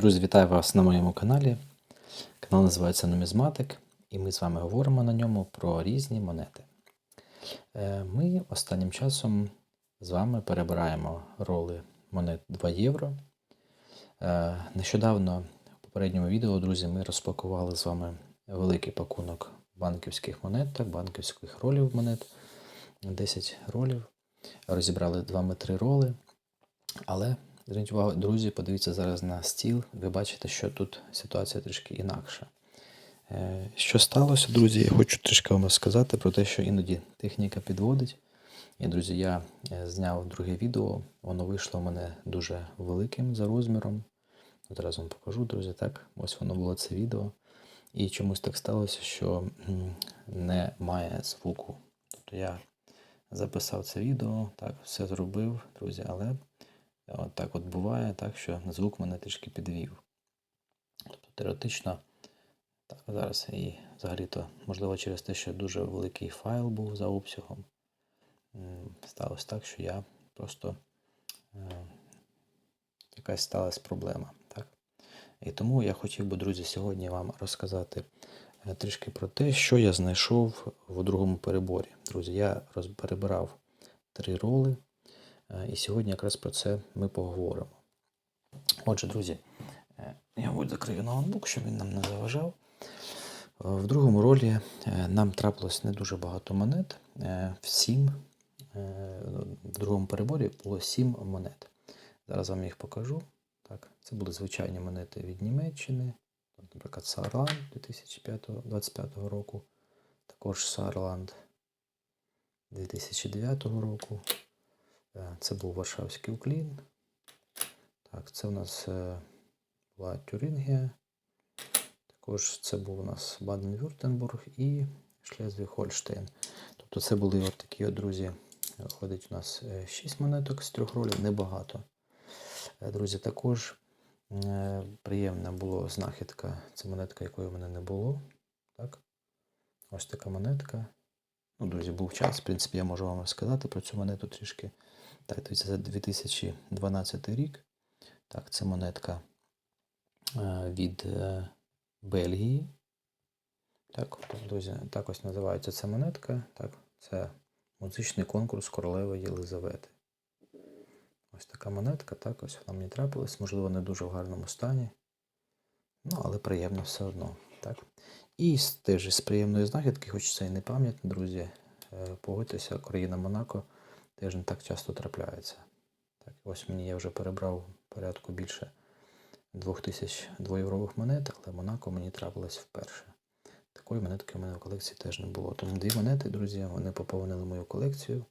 Друзі, вітаю вас на моєму каналі. Канал називається Нумізматик, і ми з вами говоримо на ньому про різні монети. Е, Ми останнім часом з вами перебираємо роли монет 2 євро. Е, Нещодавно в попередньому відео, друзі, ми розпакували з вами великий пакунок банківських монет, так, банківських ролів монет. 10 ролів. Розібрали з вами 3 роли. Але зверніть увагу, друзі, подивіться зараз на стіл. Ви бачите, що тут ситуація трішки інакша. Е, Що сталося, друзі? Я хочу трішки вам сказати про те, що іноді техніка підводить. І, друзі, я е, зняв друге відео. Воно вийшло в мене дуже великим за розміром. От вам покажу, друзі. Так, ось воно було це відео. І чомусь так сталося, що немає звуку. Тобто я записав це відео, так, все зробив, друзі, але от так от буває, так, що звук мене трішки підвів. Тобто теоретично, так, зараз і взагалі-то, можливо, через те, що дуже великий файл був за обсягом, сталося так, що я просто е, якась сталася проблема. Так? І тому я хотів би, друзі, сьогодні вам розказати е, трішки про те, що я знайшов в другому переборі. Друзі, я перебирав три роли, і сьогодні якраз про це ми поговоримо. Отже, друзі, е, я ось закрию ноутбук, щоб він нам не заважав. Е, В другому ролі е, нам трапилось не дуже багато монет. Е, В е, другому переборі було сім монет. Зараз вам їх покажу. Так, це були звичайні монети від Німеччини, наприклад, Саарланд 2025 року, також Саарланд 2009 року. Е, Це був Варшавський уклін. Так, це у нас е, була Тюрингія. Також це був у нас Баден-Вюртенбург і Шлезвіг-Хольштейн. Тобто це були от такі, от, друзі, виходить у нас 6 монеток з трьох ролів, небагато. Е, Друзі, також е, приємна була знахідка. Це монетка, якої в мене не було. Так? Ось така монетка. Ну, друзі, був час. В принципі, я можу вам розказати про цю монету трішки. Так, дивіться, це 2012 рік. Так, це монетка е, від е, Бельгії. Так, друзі, так ось називається ця монетка. Так, це музичний конкурс королеви Єлизавети. Ось така монетка, так, ось вона мені трапилась, можливо, не дуже в гарному стані. Ну, але приємно все одно. Так. І теж з приємної знахідки, хоч це і не пам'ятно, друзі, е, погодьтеся, країна Монако теж не так часто трапляється. Так, ось мені я вже перебрав порядку більше 2000 двоєврових монет, але Монако мені трапилось вперше. Такої монетки в мене в колекції теж не було. Тому дві монети, друзі, вони поповнили мою колекцію.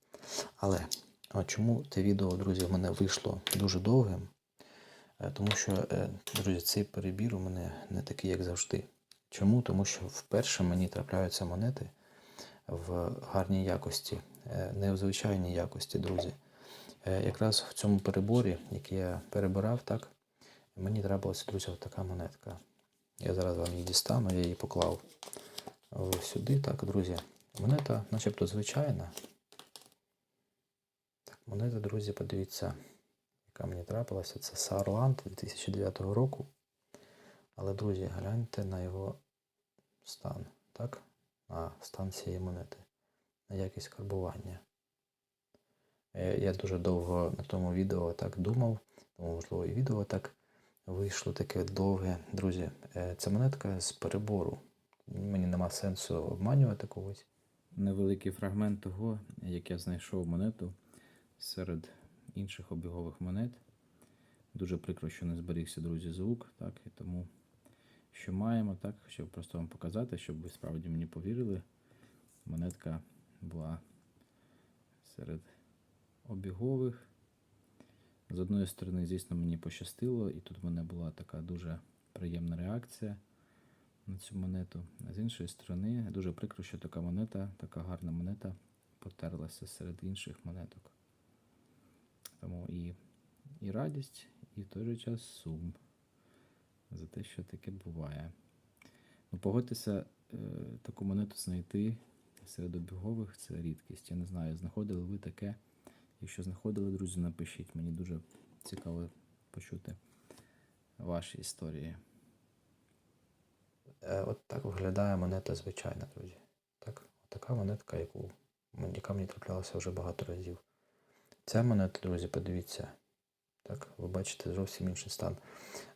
Але а чому те відео, друзі, в мене вийшло дуже довгим? Е, Тому що, е, друзі, цей перебір у мене не такий, як завжди. Чому? Тому що вперше мені трапляються монети в гарній якості, не в звичайній якості, друзі. Е, Якраз в цьому переборі, який я перебирав, так, мені трапилася, друзі, така монетка. Я зараз вам її дістану, я її поклав сюди. Так, друзі, монета начебто звичайна. Так, монета, друзі, подивіться, яка мені трапилася. Це Саарланд 2009 року. Але, друзі, гляньте на його стан, так? На стан цієї монети, на якість карбування. Е, Я дуже довго на тому відео так думав, тому, можливо, і відео так вийшло таке довге. Друзі, е, це монетка з перебору. Мені нема сенсу обманювати когось. невеликий фрагмент того, як я знайшов монету серед інших обігових монет. Дуже прикро, що не зберігся, друзі, звук, так, і тому, що маємо, так, щоб просто вам показати, щоб ви справді мені повірили. Монетка була серед обігових. З одної сторони, звісно, мені пощастило, і тут в мене була така дуже приємна реакція на цю монету. А з іншої сторони, дуже прикро, що така монета, така гарна монета потерлася серед інших монеток. Тому і, і радість, і в той же час сум за те, що таке буває. Ну, погодьтеся, е, таку монету знайти серед обігових це рідкість. Я не знаю, знаходили ви таке. Якщо знаходили, друзі, напишіть. Мені дуже цікаво почути ваші історії. Е, От так виглядає монета звичайна, друзі. Так, така монетка, яку яка мені траплялася вже багато разів. Ця монета, друзі, подивіться. Так, ви бачите зовсім інший стан.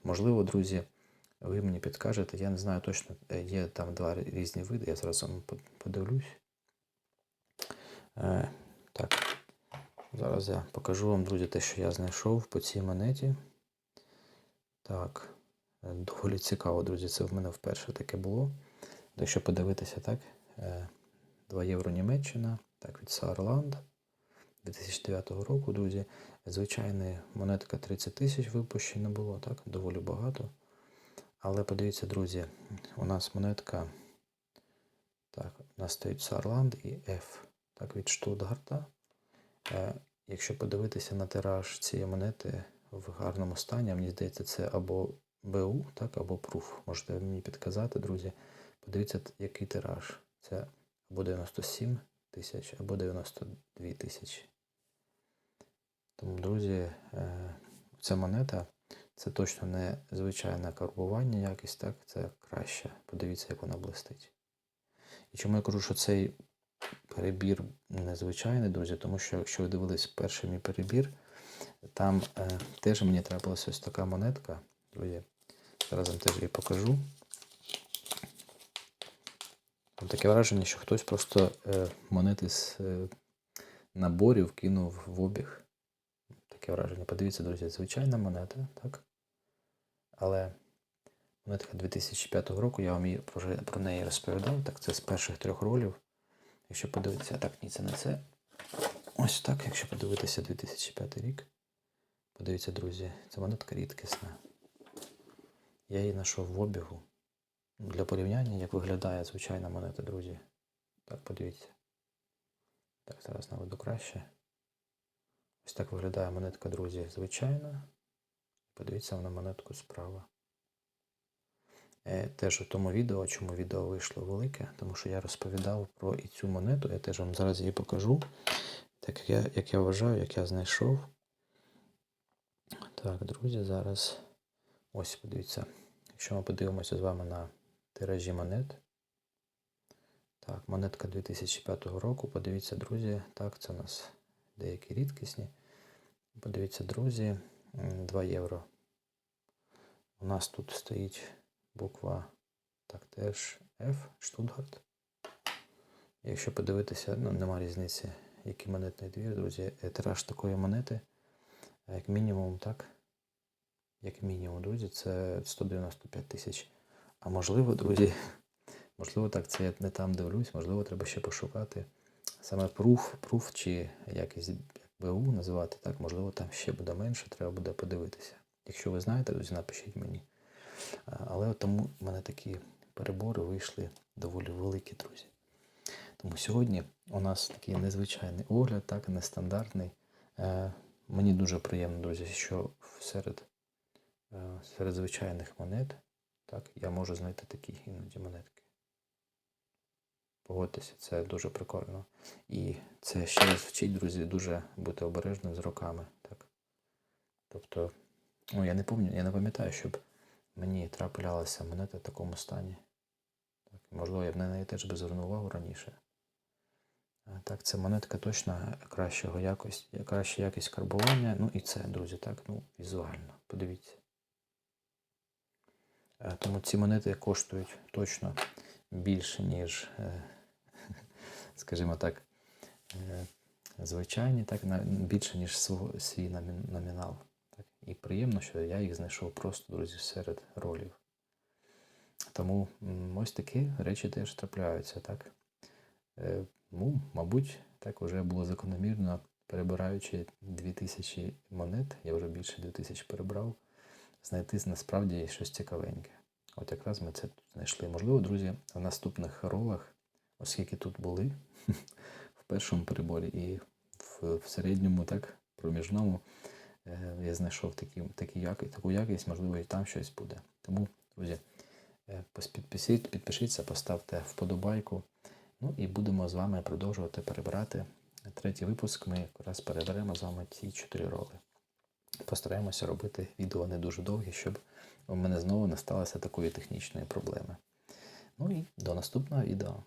Можливо, друзі, ви мені підкажете, я не знаю точно, е, є там два різні види, я зараз вам подивлюсь. Е, так, зараз я покажу вам, друзі, те, що я знайшов по цій монеті. Так, е, доволі цікаво, друзі. Це в мене вперше таке було. Якщо подивитися, так, е, 2 євро Німеччина, так, від Saarland 2009 року, друзі. Звичайна монетка 30 тисяч випущена було, так, доволі багато. Але подивіться, друзі, у нас монетка. Так, у нас стоїть Saarland і F. Так, від Штутгарта. Е, якщо подивитися на тираж цієї монети в гарному стані, мені здається, це або БУ, так, або пруф. Можете мені підказати, друзі. Подивіться, який тираж. Це або 97 тисяч, або 92 тисячі. Тому, друзі, е, ця монета це точно не звичайне карбування якість, так? Це краще. Подивіться, як вона блистить. І чому я кажу, що цей перебір незвичайний, друзі, тому що якщо ви дивились перший мій перебір, там е, теж мені трапилася ось така монетка. Друзі, зараз вам теж її покажу. Там таке враження, що хтось просто е, монети з е, наборів кинув в обіг. Таке враження. Подивіться, друзі, звичайна монета, так? Але монетка 2005 року, я вам її, про, неї розповідав. Так, це з перших трьох ролів. Якщо подивитися, так, ні, це не це. Ось так, якщо подивитися 2005 рік. Подивіться, друзі, це монетка рідкісна. Я її знайшов в обігу. Для порівняння, як виглядає звичайна монета, друзі. Так, подивіться. Так, зараз наведу краще. Ось так виглядає монетка, друзі, звичайна. Подивіться на монетку справа. Е, теж у тому відео, чому відео вийшло велике, тому що я розповідав про і цю монету, я теж вам зараз її покажу. Так як я, як я вважаю, як я знайшов. Так, друзі, зараз ось подивіться. Якщо ми подивимося з вами на тиражі монет. Так, монетка 2005 року. Подивіться, друзі. Так, це у нас деякі рідкісні. Подивіться, друзі, 2 євро. У нас тут стоїть буква так, теж F, Штутгарт. Якщо подивитися, ну нема різниці, який монетний двір, друзі. Е, Тираж такої монети, як мінімум, так. Як мінімум, друзі, це 195 тисяч. А можливо, друзі, можливо, так, це я не там дивлюсь, можливо, треба ще пошукати саме пруф, пруф чи якийсь як БУ називати, так, можливо, там ще буде менше, треба буде подивитися. Якщо ви знаєте, друзі, напишіть мені. Але тому в мене такі перебори вийшли доволі великі, друзі. Тому сьогодні у нас такий незвичайний огляд, так, нестандартний. Е, мені дуже приємно, друзі, що серед, е, серед звичайних монет так, я можу знайти такі іноді монетки. Погодьтеся, це дуже прикольно. І це ще раз вчить, друзі, дуже бути обережним з роками. Так. Тобто, ну я не пам'ятаю, я не пам'ятаю, щоб мені траплялася монета в такому стані. Так, можливо, я б на неї теж би звернув увагу раніше. Так, це монетка точно кращого якості, краща якість карбування. Ну і це, друзі, так, ну, візуально. Подивіться. Е, Тому ці монети коштують точно більше, ніж, е, скажімо так, е, звичайні, так, більше, ніж свій номінал. Так. І приємно, що я їх знайшов просто, друзі, серед ролів. Тому ось такі речі теж трапляються, так. Е, Ну, мабуть, так вже було закономірно, перебираючи 2000 монет, я вже більше 2000 перебрав, знайти насправді щось цікавеньке. От якраз ми це тут знайшли. Можливо, друзі, в наступних ролах, оскільки тут були в першому переборі і в, в середньому, так, проміжному, е, я знайшов такі, такі яки, таку якість, можливо, і там щось буде. Тому, друзі, е, підпишіть, підпишіться, поставте вподобайку. Ну і будемо з вами продовжувати перебирати третій випуск. Ми якраз переберемо з вами ці чотири роли. постараємося робити відео не дуже довгі, щоб у мене знову не сталося такої технічної проблеми. Ну і до наступного відео.